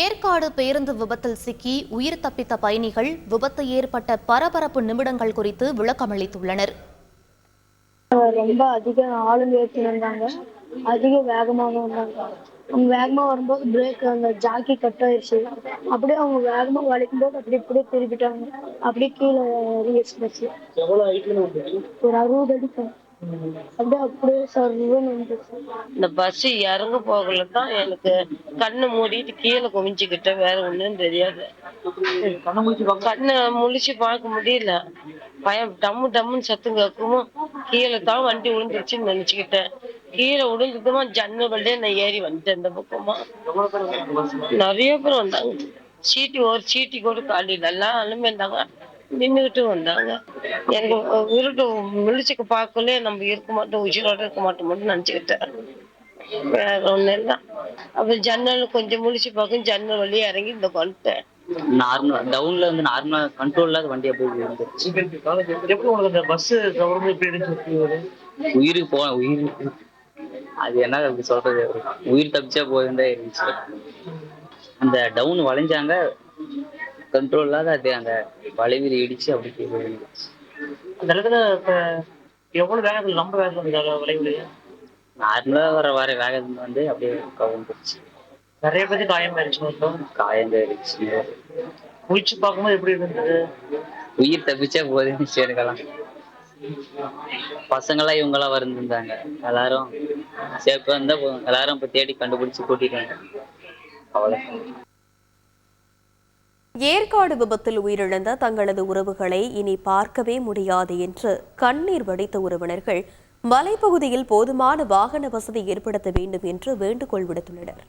ஏற்காடு பேருந்து விபத்தில் சிக்கி உயிர் தப்பித்த பயணிகள் விபத்து ஏற்பட்ட பரபரப்பு நிமிடங்கள் குறித்து விளக்கமளித்துள்ளனர். ரொம்ப அதிக ஆளுங்க ஏற்றி அதிக வேகமாக வந்தாங்க. அவங்க வேகமாக வரும்போது பிரேக் அந்த ஜாக்கி கட் ஆயிடுச்சு அப்படியே அவங்க வேகமாக வளைக்கும் போது அப்படியே இப்படியே திருப்பிட்டாங்க அப்படியே கீழே ஒரு அறுபது அடிக்கும் அப்படியே அப்படியே சர்வன்னு வந்துச்சு இந்த பஸ் இறங்க போகல தான் எனக்கு கண்ணு மூடிட்டு கீழே குமிஞ்சுக்கிட்டேன் வேற ஒண்ணும் தெரியாது. கண்ண முழிச்சு பார்க்க முடியல. பயம் டம்மு டம்முன்னு சத்தம் கேட்கவும் கீழே தான் வண்டி விழுந்துருச்சுன்னு நினைச்சுக்கிட்டேன். கீழே விழுந்துட்டுமா ஜன்னல் நான் ஏறி வந்துட்டேன் இந்த பக்கமா. நிறைய பேர் வந்தாங்க. சீட்டி ஒரு சீட்டி கூட காலி நல்லா அலுமே இருந்தாங்க. நின்றுகிட்டு வந்தாங்க. எனக்கு இருட்டு முழிச்சுக்க பார்க்கல நம்ம இருக்க மாட்டோம் உயிரோட இருக்க மாட்டோம்னு நினச்சிக்கிட்டேன் வேற ஒன்றும் இல்லை. அப்புறம் ஜன்னல் கொஞ்சம் முழிச்சு பார்க்கும் ஜன்னல் வழியே இறங்கி இந்த வந்துட்டேன் நார்மலா டவுன்ல வந்து நார்மலா கண்ட்ரோல் இல்லாத வண்டியா போய் விழுந்துருச்சு. எப்படி உனக்கு அந்த பஸ் கவர்மெண்ட் எப்படி இருந்துச்சு உயிருக்கு போ உயிருக்கு. அது என்ன அப்படி சொல்றது? உயிர் தப்பிச்சா போயிருந்தா இருந்துச்சு. அந்த டவுன் வளைஞ்சாங்க. கண்ட்ரோல் இல்லாத அது அந்த வளைவில் இடிச்சு அப்படி அந்த இடத்துல இப்ப எவ்வளவு வேகத்துல நம்ம வேகத்துல விளைவுல நார்மலா வர வர வேகத்துல வந்து அப்படியே கவுந்துருச்சு நிறைய பேருக்கு காயம் ஆயிடுச்சு மொத்தம் காயந்தாயிருச்சு முடிச்சு பார்க்கும்போது எப்படி இருந்தது? உயிர் தப்பிச்சா போதுன்னு எனக்கெல்லாம் பசங்களாம் இவங்கெல்லாம் வந்திருந்தாங்க. எல்லாரும் சேஃபா இருந்தா போதும். எல்லாரும் இப்ப தேடி கண்டுபிடிச்சு கூட்டிட்டு அவ்வளவு ஏற்காடு விபத்தில் உயிரிழந்த தங்களது உறவுகளை இனி பார்க்கவே முடியாது என்று கண்ணீர் வடித்த உறவினர்கள் மலைப்பகுதியில் போதுமான வாகன வசதி ஏற்படுத்த வேண்டும் என்று வேண்டுகோள் விடுத்துள்ளனர்.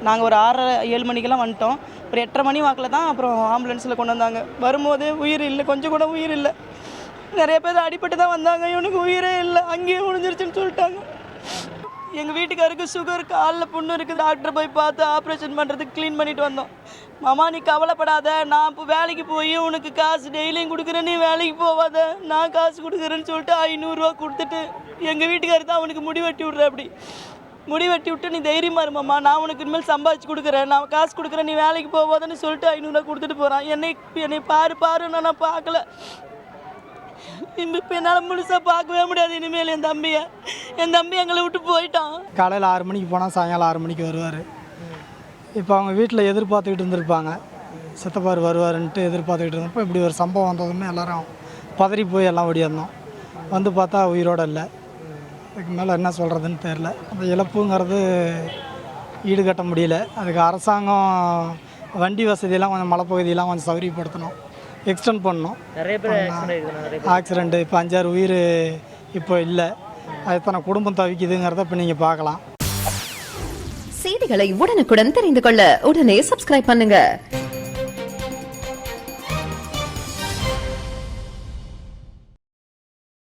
நாங்கள் ஒரு ஆறரை ஏழு மணிக்கெல்லாம் வந்துட்டோம். ஒரு எட்டரை மணி வாக்கில் தான் அப்புறம் ஆம்புலன்ஸில் கொண்டு வந்தாங்க. வரும்போது உயிர் இல்லை கொஞ்சம் கூட உயிர் இல்லை. நிறைய பேர் அடிபட்டு தான் வந்தாங்க. இவனுக்கு உயிரே இல்லை. அங்கேயே முடிஞ்சிருச்சுன்னு சொல்லிட்டாங்க. எங்கள் வீட்டுக்காருக்கு சுகர் காலில் புண்ணு இருக்குது. டாக்டர் போய் பார்த்து ஆப்ரேஷன் பண்ணுறதுக்கு க்ளீன் பண்ணிட்டு வந்தோம். மாமா நீ கவலைப்படாத. நான் இப்போ வேலைக்கு போய் உனக்கு காசு டெய்லியும் கொடுக்குறேன். நீ வேலைக்கு போவாத. நான் காசு கொடுக்குறேன்னு சொல்லிட்டு ஐநூறுரூவா கொடுத்துட்டு எங்கள் வீட்டுக்காரர் தான் அவனுக்கு முடி வெட்டி விட்ற அப்படி. முடி வெட்டி விட்டு நீ தைரியமாக இருமாம்மா நான் உனக்கு இனிமேல் சம்பாதிச்சு கொடுக்குறேன். நான் காசு கொடுக்குறேன். நீ வேலைக்கு போவாதன்னு சொல்லிட்டு ஐநூறுரூவா கொடுத்துட்டு போகிறான் என்னை என்னை பாரு பாரு. நான் நான் பார்க்கல. இப்போ என்னால் முழுசாக பார்க்கவே முடியாது. இனிமேல் என் தம்பியை. என் தம்பி எங்களை விட்டு போயிட்டான். காலையில் ஆறு மணிக்கு போனால் சாயங்காலம் ஆறு மணிக்கு வருவார். இப்போ அவங்க வீட்டில் எதிர்பார்த்துக்கிட்டு இருந்திருப்பாங்க. சித்தப்பார் வருவாருன்ட்டு எதிர்பார்த்துக்கிட்டு இருந்தப்போ இப்படி ஒரு சம்பவம் வந்ததுமே எல்லாரும் பதறி போய் எல்லாம் ஓடியாந்தோம். வந்து பார்த்தா உயிரோட இல்லை. அதுக்கு மேலே என்ன சொல்கிறதுன்னு தெரில அந்த இழப்புங்கிறது ஈடுகட்ட முடியல. அதுக்கு அரசாங்கம் வண்டி வசதியெல்லாம் கொஞ்சம் மலைப்பகுதியெல்லாம் கொஞ்சம் சௌகரியப்படுத்தணும். எக்ஸ்டெண்ட் பண்ணணும். நிறைய பேர் ஆக்சிடெண்ட்டு இப்போ அஞ்சாறு உயிர் இப்போ இல்லை. அது எத்தனை குடும்பம் தவிக்குதுங்கிறத இப்போ நீங்கள் பார்க்கலாம். செய்திகளை உடனுக்குடன் தெரிந்து கொள்ள உடனே சப்ஸ்கிரைப் பண்ணுங்க.